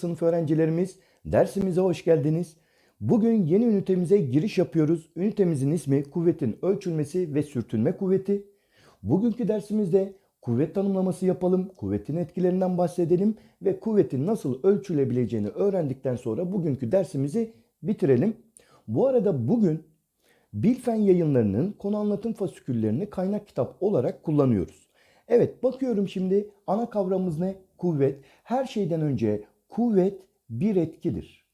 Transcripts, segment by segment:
Merhaba 5. sınıf öğrencilerimiz. Dersimize hoş geldiniz. Bugün yeni ünitemize giriş yapıyoruz. Ünitemizin ismi kuvvetin ölçülmesi ve sürtünme kuvveti. Bugünkü dersimizde kuvvet tanımlaması yapalım, kuvvetin etkilerinden bahsedelim ve kuvvetin nasıl ölçülebileceğini öğrendikten sonra bugünkü dersimizi bitirelim. Bu arada bugün Bilfen yayınlarının konu anlatım fasiküllerini kaynak kitap olarak kullanıyoruz. Evet bakıyorum şimdi ana kavramımız ne? Kuvvet. Her şeyden önce kuvvet bir etkidir.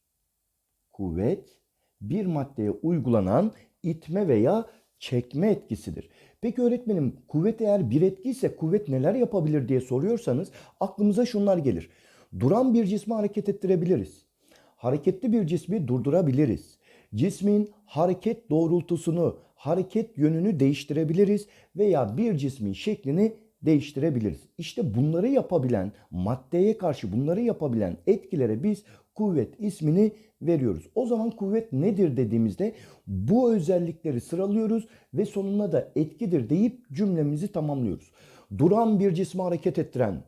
Kuvvet bir maddeye uygulanan itme veya çekme etkisidir. Peki öğretmenim kuvvet eğer bir etki ise kuvvet neler yapabilir diye soruyorsanız aklımıza şunlar gelir. Duran bir cismi hareket ettirebiliriz. Hareketli bir cismi durdurabiliriz. Cismin hareket doğrultusunu, hareket yönünü değiştirebiliriz veya bir cismin şeklini değiştirebiliriz. İşte bunları yapabilen, maddeye karşı bunları yapabilen etkilere biz kuvvet ismini veriyoruz. O zaman kuvvet nedir dediğimizde bu özellikleri sıralıyoruz ve sonuna da etkidir deyip cümlemizi tamamlıyoruz. Duran bir cismi hareket ettiren,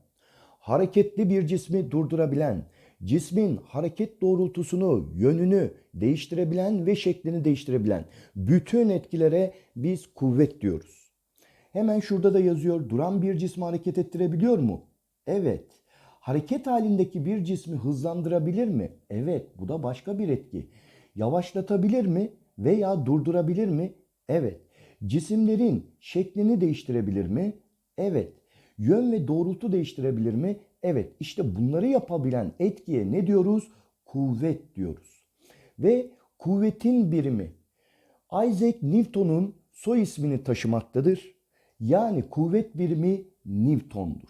hareketli bir cismi durdurabilen, cismin hareket doğrultusunu, yönünü değiştirebilen ve şeklini değiştirebilen bütün etkilere biz kuvvet diyoruz. Hemen şurada da yazıyor. Duran bir cismi hareket ettirebiliyor mu? Evet. Hareket halindeki bir cismi hızlandırabilir mi? Evet. Bu da başka bir etki. Yavaşlatabilir mi veya durdurabilir mi? Evet. Cisimlerin şeklini değiştirebilir mi? Evet. Yön ve doğrultu değiştirebilir mi? Evet. İşte bunları yapabilen etkiye ne diyoruz? Kuvvet diyoruz. Ve kuvvetin birimi Isaac Newton'un soy ismini taşımaktadır. Yani kuvvet birimi Newton'dur.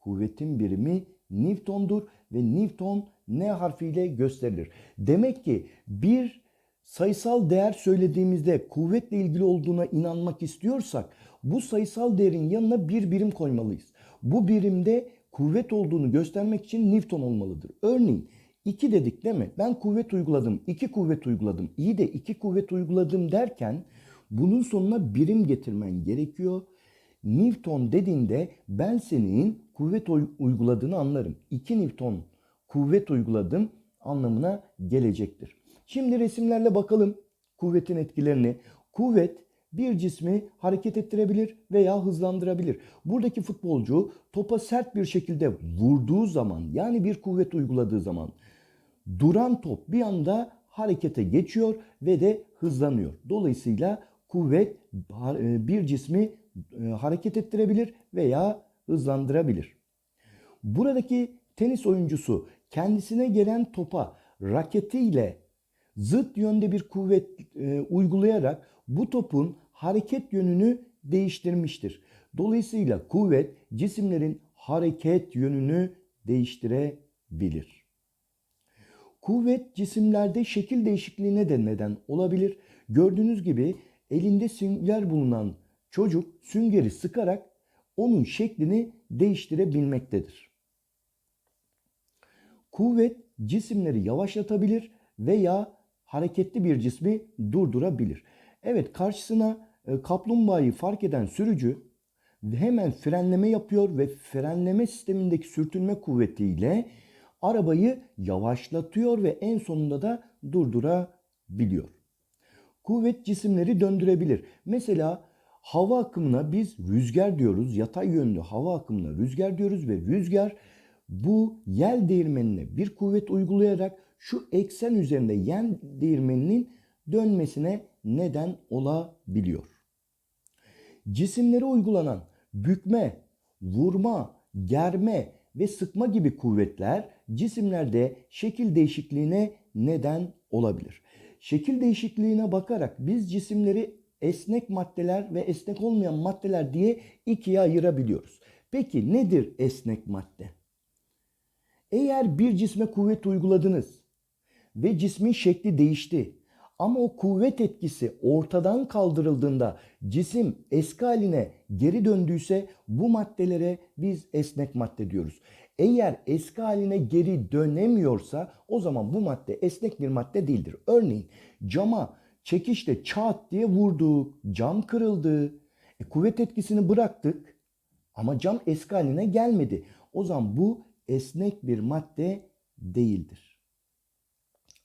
Kuvvetin birimi Newton'dur ve Newton N harfiyle gösterilir. Demek ki bir sayısal değer söylediğimizde kuvvetle ilgili olduğuna inanmak istiyorsak bu sayısal değerin yanına bir birim koymalıyız. Bu birimde kuvvet olduğunu göstermek için Newton olmalıdır. Örneğin 2 dedik değil mi? Ben kuvvet uyguladım, 2 kuvvet uyguladım. İyi de 2 kuvvet uyguladım derken bunun sonuna birim getirmen gerekiyor. Newton dediğinde ben senin kuvvet uyguladığını anlarım. 2 Newton kuvvet uyguladım anlamına gelecektir. Şimdi resimlerle bakalım kuvvetin etkilerini. Kuvvet bir cismi hareket ettirebilir veya hızlandırabilir. Buradaki futbolcu topa sert bir şekilde vurduğu zaman yani bir kuvvet uyguladığı zaman duran top bir anda harekete geçiyor ve de hızlanıyor. Dolayısıyla kuvvet e, bir cismi e, hareket ettirebilir veya hızlandırabilir. Buradaki tenis oyuncusu kendisine gelen topa raketiyle zıt yönde bir kuvvet e, uygulayarak bu topun hareket yönünü değiştirmiştir. Dolayısıyla kuvvet cisimlerin hareket yönünü değiştirebilir. Kuvvet cisimlerde şekil değişikliğine de neden olabilir. Gördüğünüz gibi elinde sünger bulunan çocuk süngeri sıkarak onun şeklini değiştirebilmektedir. Kuvvet cisimleri yavaşlatabilir veya hareketli bir cismi durdurabilir. Evet karşısına e, kaplumbağayı fark eden sürücü hemen frenleme yapıyor ve frenleme sistemindeki sürtünme kuvvetiyle arabayı yavaşlatıyor ve en sonunda da durdurabiliyor. Kuvvet cisimleri döndürebilir. Mesela hava akımına biz rüzgar diyoruz. Yatay yönlü hava akımına rüzgar diyoruz ve rüzgar bu yel değirmenine bir kuvvet uygulayarak şu eksen üzerinde yel değirmeninin dönmesine neden olabiliyor. Cisimlere uygulanan bükme, vurma, germe ve sıkma gibi kuvvetler cisimlerde şekil değişikliğine neden olabilir. Şekil değişikliğine bakarak biz cisimleri esnek maddeler ve esnek olmayan maddeler diye ikiye ayırabiliyoruz. Peki nedir esnek madde? Eğer bir cisme kuvvet uyguladınız ve cismin şekli değişti ama o kuvvet etkisi ortadan kaldırıldığında cisim eski haline geri döndüyse bu maddelere biz esnek madde diyoruz. Eğer eski haline geri dönemiyorsa o zaman bu madde esnek bir madde değildir. Örneğin cama çekişle çat diye vurduk, cam kırıldı. E, kuvvet etkisini bıraktık ama cam eski haline gelmedi. O zaman bu esnek bir madde değildir.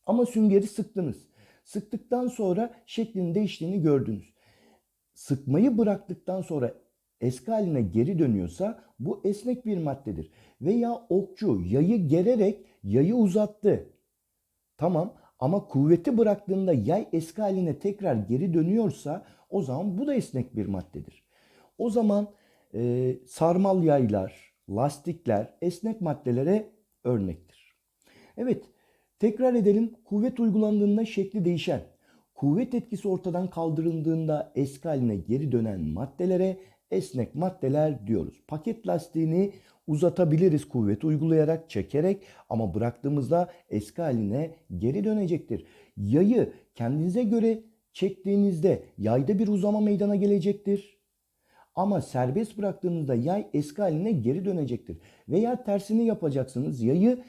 Ama süngeri sıktınız. Sıktıktan sonra şeklinin değiştiğini gördünüz. Sıkmayı bıraktıktan sonra eski haline geri dönüyorsa bu esnek bir maddedir. Veya okçu yayı gererek yayı uzattı. Tamam ama kuvveti bıraktığında yay eski haline tekrar geri dönüyorsa o zaman bu da esnek bir maddedir. O zaman e, sarmal yaylar, lastikler esnek maddelere örnektir. Evet tekrar edelim kuvvet uygulandığında şekli değişen, kuvvet etkisi ortadan kaldırıldığında eski haline geri dönen maddelere esnek maddeler diyoruz. Paket lastiğini uzatabiliriz kuvvet uygulayarak, çekerek ama bıraktığımızda eski haline geri dönecektir. Yayı kendinize göre çektiğinizde yayda bir uzama meydana gelecektir. Ama serbest bıraktığınızda yay eski haline geri dönecektir. Veya tersini yapacaksınız. Yayı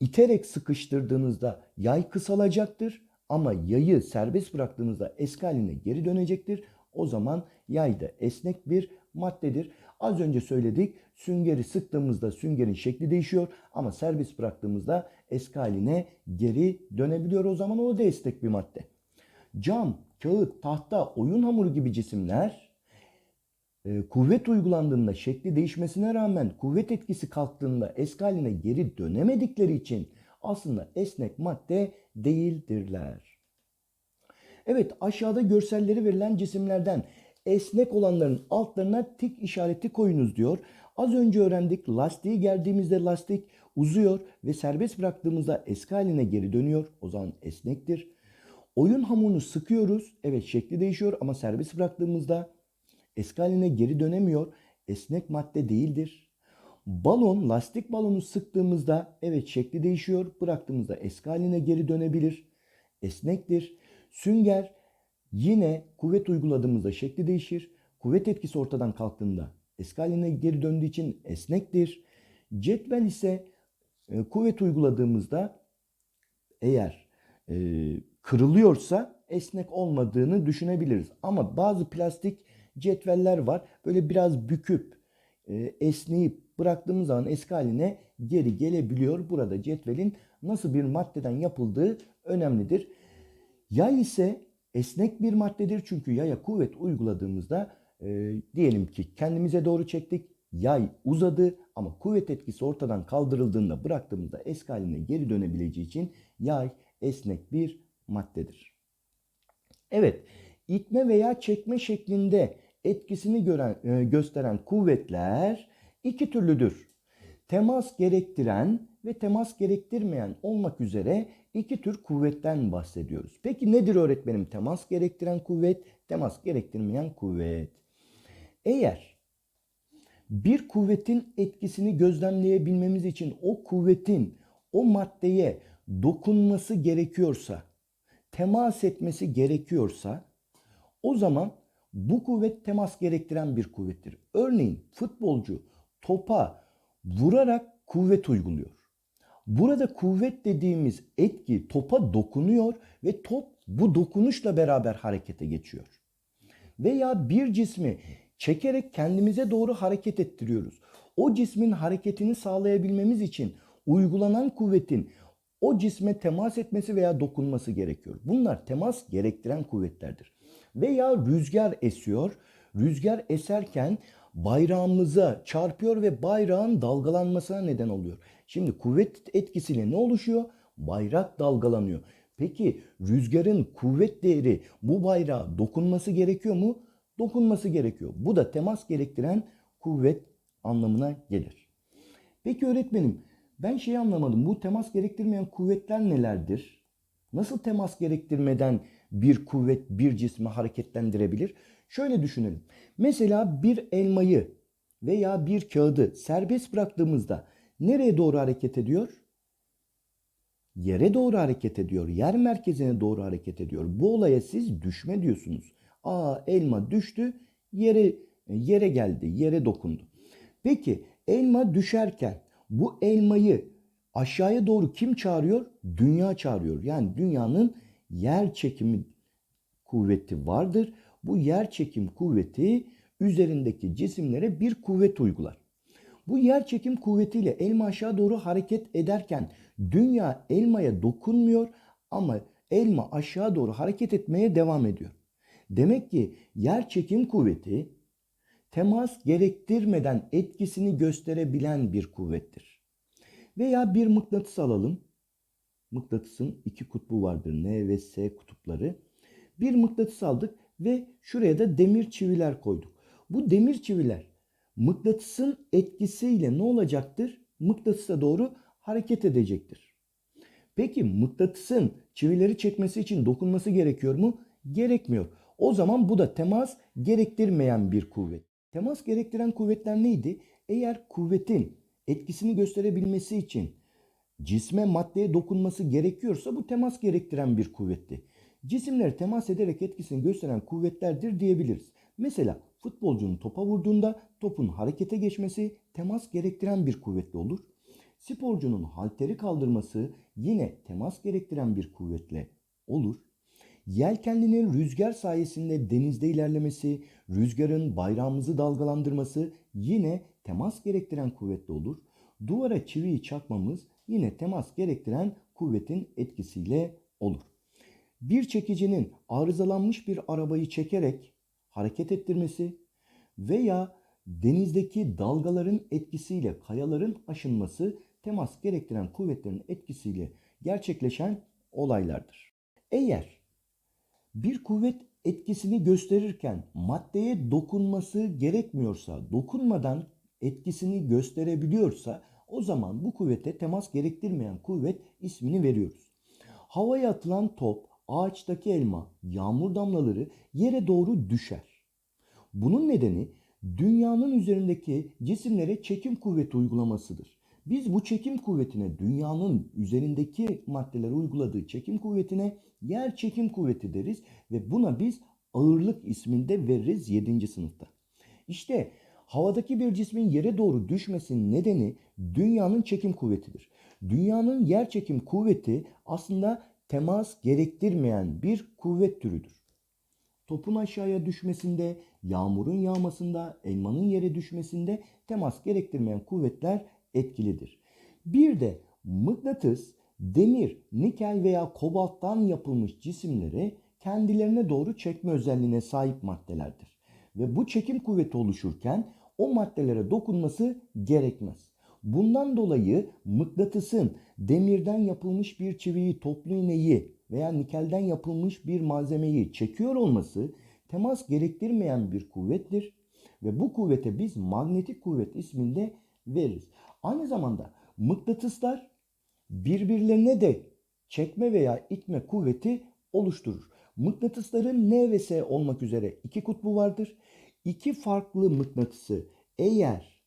iterek sıkıştırdığınızda yay kısalacaktır. Ama yayı serbest bıraktığınızda eski haline geri dönecektir. O zaman yay da esnek bir maddedir. Az önce söyledik süngeri sıktığımızda süngerin şekli değişiyor ama serbest bıraktığımızda eski haline geri dönebiliyor. O zaman o da esnek bir madde. Cam, kağıt, tahta, oyun hamuru gibi cisimler e, kuvvet uygulandığında şekli değişmesine rağmen kuvvet etkisi kalktığında eski haline geri dönemedikleri için aslında esnek madde değildirler. Evet aşağıda görselleri verilen cisimlerden esnek olanların altlarına tik işareti koyunuz diyor. Az önce öğrendik lastiği gerdiğimizde lastik uzuyor ve serbest bıraktığımızda eski haline geri dönüyor. O zaman esnektir. Oyun hamurunu sıkıyoruz. Evet şekli değişiyor ama serbest bıraktığımızda eski haline geri dönemiyor. Esnek madde değildir. Balon, lastik balonu sıktığımızda evet şekli değişiyor. Bıraktığımızda eski haline geri dönebilir. Esnektir. Sünger yine kuvvet uyguladığımızda şekli değişir. Kuvvet etkisi ortadan kalktığında eski haline geri döndüğü için esnektir. Cetvel ise e, kuvvet uyguladığımızda eğer e, kırılıyorsa esnek olmadığını düşünebiliriz. Ama bazı plastik cetveller var. Böyle biraz büküp e, esneyip bıraktığımız zaman eski haline geri gelebiliyor. Burada cetvelin nasıl bir maddeden yapıldığı önemlidir. Yay ise esnek bir maddedir çünkü yaya kuvvet uyguladığımızda e, diyelim ki kendimize doğru çektik. Yay uzadı ama kuvvet etkisi ortadan kaldırıldığında bıraktığımızda eski haline geri dönebileceği için yay esnek bir maddedir. Evet, itme veya çekme şeklinde etkisini gören, e, gösteren kuvvetler iki türlüdür. Temas gerektiren ve temas gerektirmeyen olmak üzere iki tür kuvvetten bahsediyoruz. Peki nedir öğretmenim temas gerektiren kuvvet, temas gerektirmeyen kuvvet? Eğer bir kuvvetin etkisini gözlemleyebilmemiz için o kuvvetin o maddeye dokunması gerekiyorsa, temas etmesi gerekiyorsa o zaman bu kuvvet temas gerektiren bir kuvvettir. Örneğin futbolcu topa vurarak kuvvet uyguluyor. Burada kuvvet dediğimiz etki topa dokunuyor ve top bu dokunuşla beraber harekete geçiyor. Veya bir cismi çekerek kendimize doğru hareket ettiriyoruz. O cismin hareketini sağlayabilmemiz için uygulanan kuvvetin o cisme temas etmesi veya dokunması gerekiyor. Bunlar temas gerektiren kuvvetlerdir. Veya rüzgar esiyor. Rüzgar eserken bayrağımıza çarpıyor ve bayrağın dalgalanmasına neden oluyor. Şimdi kuvvet etkisiyle ne oluşuyor? Bayrak dalgalanıyor. Peki rüzgarın kuvvet değeri bu bayrağa dokunması gerekiyor mu? Dokunması gerekiyor. Bu da temas gerektiren kuvvet anlamına gelir. Peki öğretmenim ben şeyi anlamadım. Bu temas gerektirmeyen kuvvetler nelerdir? Nasıl temas gerektirmeden bir kuvvet bir cismi hareketlendirebilir? Şöyle düşünelim. Mesela bir elmayı veya bir kağıdı serbest bıraktığımızda nereye doğru hareket ediyor? Yere doğru hareket ediyor. Yer merkezine doğru hareket ediyor. Bu olaya siz düşme diyorsunuz. Aa elma düştü, yere yere geldi, yere dokundu. Peki elma düşerken bu elmayı aşağıya doğru kim çağırıyor? Dünya çağırıyor. Yani dünyanın yer çekimi kuvveti vardır. Bu yer çekim kuvveti üzerindeki cisimlere bir kuvvet uygular. Bu yer çekim kuvvetiyle elma aşağı doğru hareket ederken dünya elmaya dokunmuyor ama elma aşağı doğru hareket etmeye devam ediyor. Demek ki yer çekim kuvveti temas gerektirmeden etkisini gösterebilen bir kuvvettir. Veya bir mıknatıs alalım. Mıknatısın iki kutbu vardır. N ve S kutupları. Bir mıknatıs aldık ve şuraya da demir çiviler koyduk. Bu demir çiviler mıknatısın etkisiyle ne olacaktır? Mıknatısa doğru hareket edecektir. Peki mıknatısın çivileri çekmesi için dokunması gerekiyor mu? Gerekmiyor. O zaman bu da temas gerektirmeyen bir kuvvet. Temas gerektiren kuvvetler neydi? Eğer kuvvetin etkisini gösterebilmesi için cisme maddeye dokunması gerekiyorsa bu temas gerektiren bir kuvvetti. Cisimler temas ederek etkisini gösteren kuvvetlerdir diyebiliriz. Mesela futbolcunun topa vurduğunda topun harekete geçmesi temas gerektiren bir kuvvetle olur. Sporcunun halteri kaldırması yine temas gerektiren bir kuvvetle olur. Yelkenlinin rüzgar sayesinde denizde ilerlemesi, rüzgarın bayrağımızı dalgalandırması yine temas gerektiren kuvvetle olur. Duvara çiviyi çakmamız yine temas gerektiren kuvvetin etkisiyle olur. Bir çekicinin arızalanmış bir arabayı çekerek hareket ettirmesi veya denizdeki dalgaların etkisiyle kayaların aşınması temas gerektiren kuvvetlerin etkisiyle gerçekleşen olaylardır. Eğer bir kuvvet etkisini gösterirken maddeye dokunması gerekmiyorsa, dokunmadan etkisini gösterebiliyorsa o zaman bu kuvvete temas gerektirmeyen kuvvet ismini veriyoruz. Havaya atılan top, ağaçtaki elma, yağmur damlaları yere doğru düşer. Bunun nedeni dünyanın üzerindeki cisimlere çekim kuvveti uygulamasıdır. Biz bu çekim kuvvetine dünyanın üzerindeki maddelere uyguladığı çekim kuvvetine yer çekim kuvveti deriz ve buna biz ağırlık isminde veririz 7. sınıfta. İşte havadaki bir cismin yere doğru düşmesinin nedeni dünyanın çekim kuvvetidir. Dünyanın yer çekim kuvveti aslında temas gerektirmeyen bir kuvvet türüdür. Topun aşağıya düşmesinde, yağmurun yağmasında, elmanın yere düşmesinde temas gerektirmeyen kuvvetler etkilidir. Bir de mıknatıs demir, nikel veya kobalttan yapılmış cisimleri kendilerine doğru çekme özelliğine sahip maddelerdir. Ve bu çekim kuvveti oluşurken o maddelere dokunması gerekmez. Bundan dolayı mıknatısın demirden yapılmış bir çiviyi, toplu iğneyi veya nikelden yapılmış bir malzemeyi çekiyor olması temas gerektirmeyen bir kuvvettir ve bu kuvvete biz manyetik kuvvet isminde veririz. Aynı zamanda mıknatıslar birbirlerine de çekme veya itme kuvveti oluşturur. Mıknatısların N ve S olmak üzere iki kutbu vardır. İki farklı mıknatısı eğer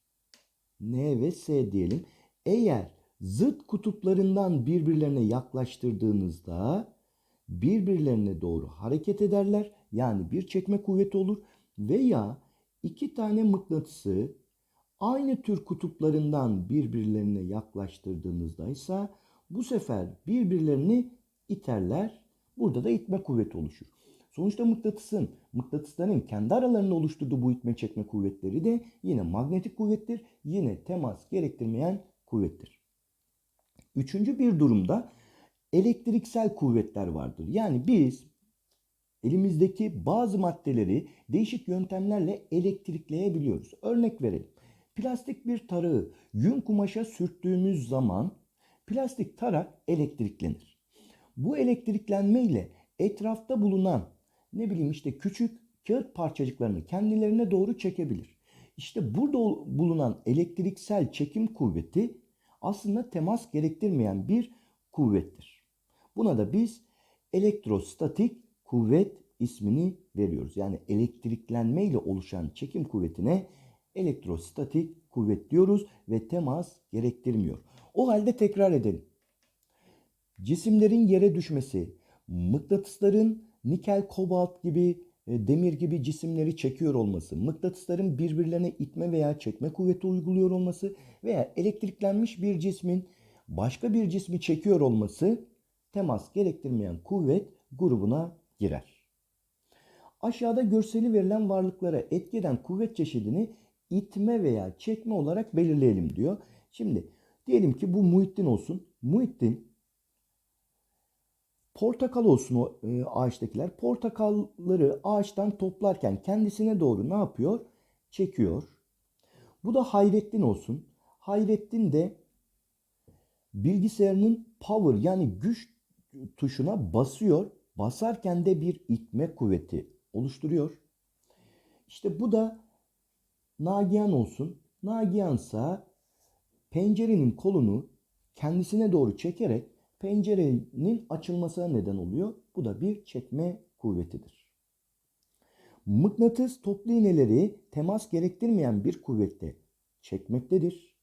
N ve S diyelim eğer zıt kutuplarından birbirlerine yaklaştırdığınızda birbirlerine doğru hareket ederler. Yani bir çekme kuvveti olur veya iki tane mıknatısı aynı tür kutuplarından birbirlerine yaklaştırdığınızda ise bu sefer birbirlerini iterler. Burada da itme kuvveti oluşur. Sonuçta mıknatısın, mıknatısların kendi aralarında oluşturduğu bu itme çekme kuvvetleri de yine manyetik kuvvettir. Yine temas gerektirmeyen kuvvettir. Üçüncü bir durumda elektriksel kuvvetler vardır. Yani biz elimizdeki bazı maddeleri değişik yöntemlerle elektrikleyebiliyoruz. Örnek verelim. Plastik bir tarağı yün kumaşa sürttüğümüz zaman plastik tarak elektriklenir. Bu elektriklenme ile etrafta bulunan ne bileyim işte küçük kağıt parçacıklarını kendilerine doğru çekebilir. İşte burada bulunan elektriksel çekim kuvveti aslında temas gerektirmeyen bir kuvvettir. Buna da biz elektrostatik kuvvet ismini veriyoruz. Yani elektriklenme ile oluşan çekim kuvvetine elektrostatik kuvvet diyoruz ve temas gerektirmiyor. O halde tekrar edelim. Cisimlerin yere düşmesi, mıknatısların nikel, kobalt gibi, e, demir gibi cisimleri çekiyor olması, mıknatısların birbirlerine itme veya çekme kuvveti uyguluyor olması veya elektriklenmiş bir cismin başka bir cismi çekiyor olması temas gerektirmeyen kuvvet grubuna girer. Aşağıda görseli verilen varlıklara etki eden kuvvet çeşidini itme veya çekme olarak belirleyelim diyor. Şimdi diyelim ki bu Muhittin olsun. Muhittin portakal olsun o e, ağaçtakiler. Portakalları ağaçtan toplarken kendisine doğru ne yapıyor? Çekiyor. Bu da Hayrettin olsun. Hayrettin de bilgisayarının power yani güç tuşuna basıyor. Basarken de bir itme kuvveti oluşturuyor. İşte bu da Nagihan olsun. Nagihansa pencerenin kolunu kendisine doğru çekerek pencerenin açılmasına neden oluyor. Bu da bir çekme kuvvetidir. Mıknatıs toplu iğneleri temas gerektirmeyen bir kuvvette çekmektedir.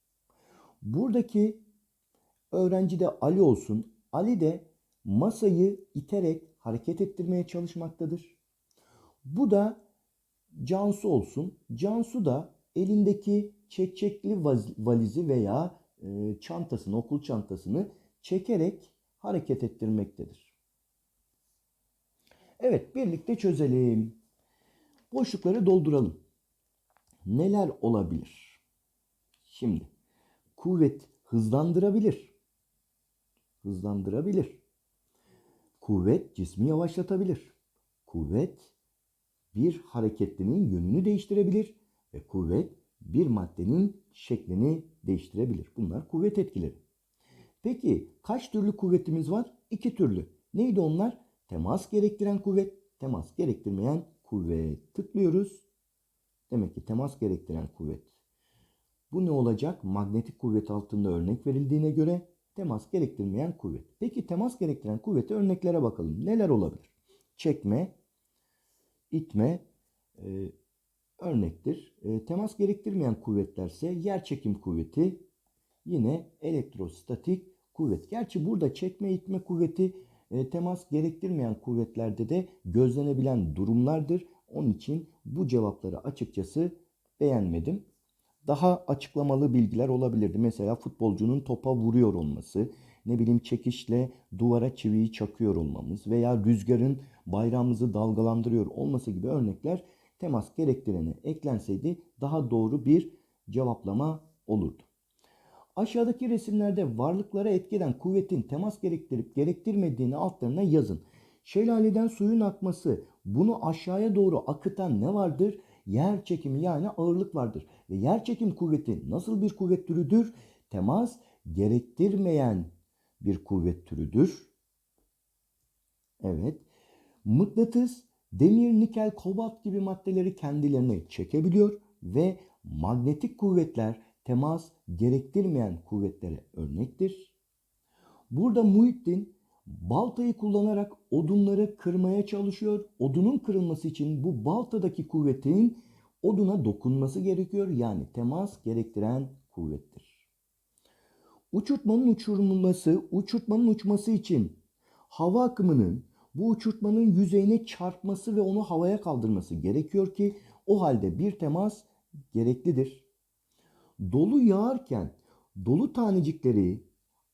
Buradaki öğrenci de Ali olsun. Ali de masayı iterek hareket ettirmeye çalışmaktadır. Bu da Cansu olsun. Cansu da elindeki çekçekli valizi veya e, çantasını, okul çantasını çekerek hareket ettirmektedir. Evet, birlikte çözelim. Boşlukları dolduralım. Neler olabilir? Şimdi kuvvet hızlandırabilir. Hızlandırabilir. Kuvvet cismi yavaşlatabilir. Kuvvet bir hareketlinin yönünü değiştirebilir ve kuvvet bir maddenin şeklini değiştirebilir. Bunlar kuvvet etkileri. Peki kaç türlü kuvvetimiz var? İki türlü. Neydi onlar? Temas gerektiren kuvvet, temas gerektirmeyen kuvvet. Tıklıyoruz. Demek ki temas gerektiren kuvvet. Bu ne olacak? Manyetik kuvvet altında örnek verildiğine göre temas gerektirmeyen kuvvet. Peki temas gerektiren kuvvete örneklere bakalım. Neler olabilir? Çekme, itme e, örnektir. E, temas gerektirmeyen kuvvetlerse yer çekim kuvveti, yine elektrostatik kuvvet. Gerçi burada çekme itme kuvveti e, temas gerektirmeyen kuvvetlerde de gözlenebilen durumlardır. Onun için bu cevapları açıkçası beğenmedim. Daha açıklamalı bilgiler olabilirdi. Mesela futbolcunun topa vuruyor olması, ne bileyim çekişle duvara çiviyi çakıyor olmamız veya rüzgarın bayrağımızı dalgalandırıyor olması gibi örnekler temas gerektirene eklenseydi daha doğru bir cevaplama olurdu. Aşağıdaki resimlerde varlıklara etkeden kuvvetin temas gerektirip gerektirmediğini altlarına yazın. Şelaleden suyun akması, bunu aşağıya doğru akıtan ne vardır? Yer çekimi yani ağırlık vardır. Ve yer çekim kuvveti nasıl bir kuvvet türüdür? Temas gerektirmeyen bir kuvvet türüdür. Evet. Mıknatıs demir, nikel, kobalt gibi maddeleri kendilerine çekebiliyor ve magnetik kuvvetler temas gerektirmeyen kuvvetlere örnektir. Burada Muhittin baltayı kullanarak odunları kırmaya çalışıyor. Odunun kırılması için bu baltadaki kuvvetin oduna dokunması gerekiyor. Yani temas gerektiren kuvvettir. Uçurtmanın uçurulması, uçurtmanın uçması için hava akımının bu uçurtmanın yüzeyine çarpması ve onu havaya kaldırması gerekiyor ki o halde bir temas gereklidir. Dolu yağarken dolu tanecikleri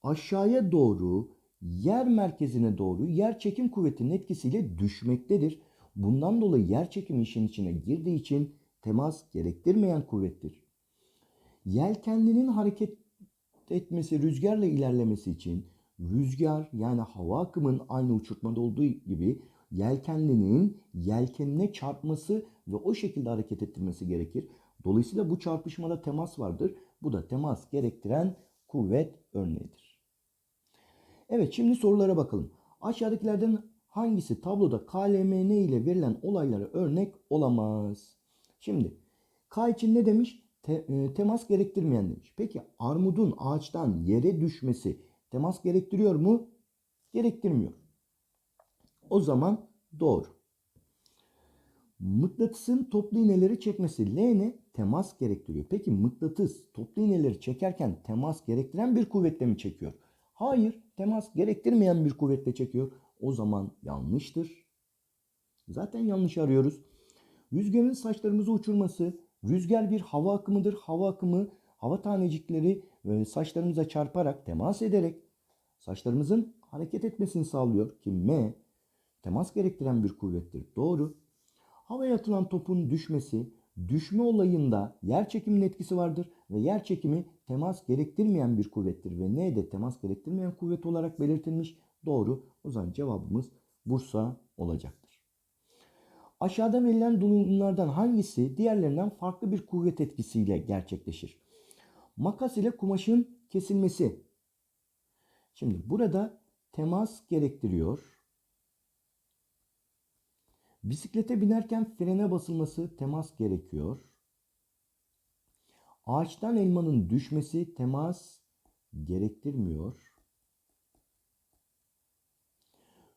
aşağıya doğru yer merkezine doğru yer çekim kuvvetinin etkisiyle düşmektedir. Bundan dolayı yer çekimi işin içine girdiği için temas gerektirmeyen kuvvettir. Yelkenlinin hareket etmesi, rüzgarla ilerlemesi için rüzgar yani hava akımın aynı uçurtmada olduğu gibi yelkenlinin yelkenine çarpması ve o şekilde hareket ettirmesi gerekir. Dolayısıyla bu çarpışmada temas vardır. Bu da temas gerektiren kuvvet örneğidir. Evet şimdi sorulara bakalım. Aşağıdakilerden hangisi tabloda KLMN ile verilen olaylara örnek olamaz? Şimdi K için ne demiş? Te, e, temas gerektirmeyen demiş. Peki armudun ağaçtan yere düşmesi temas gerektiriyor mu? Gerektirmiyor. O zaman doğru. Mıknatısın toplu iğneleri çekmesi L ne? Temas gerektiriyor. Peki mıknatıs toplu iğneleri çekerken temas gerektiren bir kuvvetle mi çekiyor? Hayır, temas gerektirmeyen bir kuvvetle çekiyor. O zaman yanlıştır. Zaten yanlış arıyoruz. Rüzgarın saçlarımızı uçurması, rüzgar bir hava akımıdır. Hava akımı hava tanecikleri e, saçlarımıza çarparak, temas ederek saçlarımızın hareket etmesini sağlıyor ki M temas gerektiren bir kuvvettir. Doğru. Havaya atılan topun düşmesi düşme olayında yer çekiminin etkisi vardır ve yer çekimi temas gerektirmeyen bir kuvvettir ve ne de temas gerektirmeyen kuvvet olarak belirtilmiş. Doğru. O zaman cevabımız Bursa olacaktır. Aşağıda verilen durumlardan hangisi diğerlerinden farklı bir kuvvet etkisiyle gerçekleşir? Makas ile kumaşın kesilmesi. Şimdi burada temas gerektiriyor. Bisiklete binerken frene basılması temas gerekiyor. Ağaçtan elmanın düşmesi temas gerektirmiyor.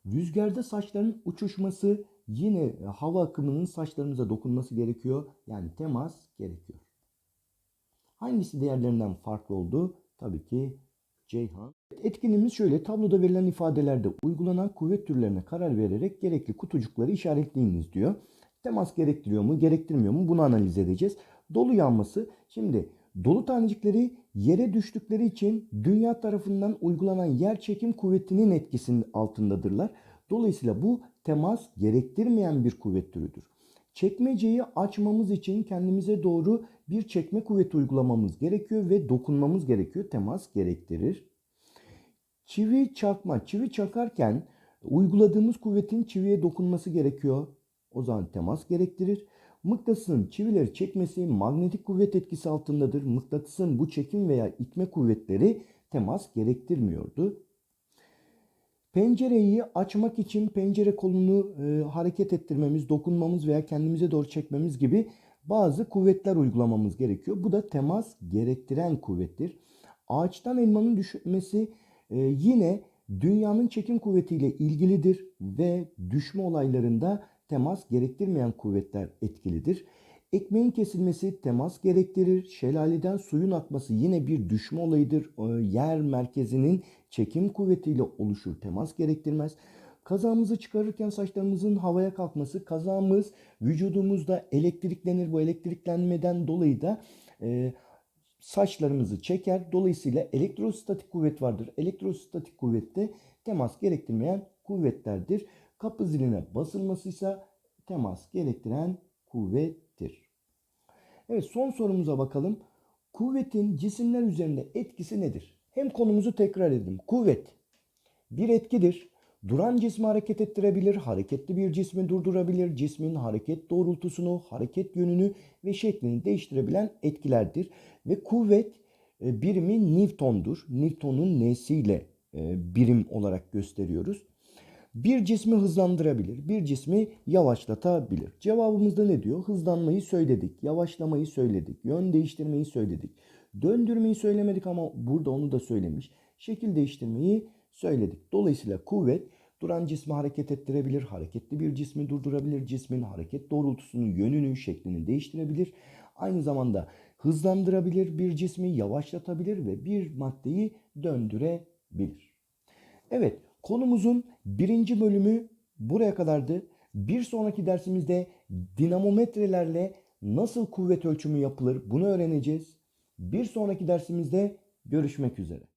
Rüzgarda saçların uçuşması yine hava akımının saçlarımıza dokunması gerekiyor. Yani temas gerekiyor. Hangisi diğerlerinden farklı oldu? Tabii ki Ceyhan. Etkinliğimiz şöyle. Tabloda verilen ifadelerde uygulanan kuvvet türlerine karar vererek gerekli kutucukları işaretleyiniz diyor. Temas gerektiriyor mu, gerektirmiyor mu? Bunu analiz edeceğiz. Dolu yanması. Şimdi dolu tanecikleri yere düştükleri için dünya tarafından uygulanan yer çekim kuvvetinin etkisinin altındadırlar. Dolayısıyla bu temas gerektirmeyen bir kuvvet türüdür. Çekmeceyi açmamız için kendimize doğru bir çekme kuvveti uygulamamız gerekiyor ve dokunmamız gerekiyor. Temas gerektirir. Çivi çakma. Çivi çakarken uyguladığımız kuvvetin çiviye dokunması gerekiyor. O zaman temas gerektirir. Mıknatısın çivileri çekmesi magnetik kuvvet etkisi altındadır. Mıknatısın bu çekim veya itme kuvvetleri temas gerektirmiyordu. Pencereyi açmak için pencere kolunu e, hareket ettirmemiz, dokunmamız veya kendimize doğru çekmemiz gibi bazı kuvvetler uygulamamız gerekiyor. Bu da temas gerektiren kuvvettir. Ağaçtan elmanın düşmesi e, yine dünyanın çekim kuvvetiyle ilgilidir ve düşme olaylarında temas gerektirmeyen kuvvetler etkilidir. Ekmeğin kesilmesi temas gerektirir. Şelaleden suyun akması yine bir düşme olayıdır. E, yer merkezinin çekim kuvvetiyle oluşur. Temas gerektirmez. Kazağımızı çıkarırken saçlarımızın havaya kalkması, kazağımız vücudumuzda elektriklenir. Bu elektriklenmeden dolayı da e, saçlarımızı çeker. Dolayısıyla elektrostatik kuvvet vardır. Elektrostatik kuvvette temas gerektirmeyen kuvvetlerdir. Kapı ziline basılması ise temas gerektiren kuvvettir. Evet son sorumuza bakalım. Kuvvetin cisimler üzerinde etkisi nedir? Hem konumuzu tekrar edelim. Kuvvet bir etkidir. Duran cismi hareket ettirebilir, hareketli bir cismi durdurabilir, cismin hareket doğrultusunu, hareket yönünü ve şeklini değiştirebilen etkilerdir. Ve kuvvet e, birimi Newton'dur. Newton'un N'siyle e, birim olarak gösteriyoruz. Bir cismi hızlandırabilir, bir cismi yavaşlatabilir. Cevabımızda ne diyor? Hızlanmayı söyledik, yavaşlamayı söyledik, yön değiştirmeyi söyledik. Döndürmeyi söylemedik ama burada onu da söylemiş. Şekil değiştirmeyi söyledik. Dolayısıyla kuvvet duran cismi hareket ettirebilir, hareketli bir cismi durdurabilir, cismin hareket doğrultusunu, yönünü, şeklini değiştirebilir. Aynı zamanda hızlandırabilir, bir cismi yavaşlatabilir ve bir maddeyi döndürebilir. Evet, konumuzun birinci bölümü buraya kadardı. Bir sonraki dersimizde dinamometrelerle nasıl kuvvet ölçümü yapılır bunu öğreneceğiz. Bir sonraki dersimizde görüşmek üzere.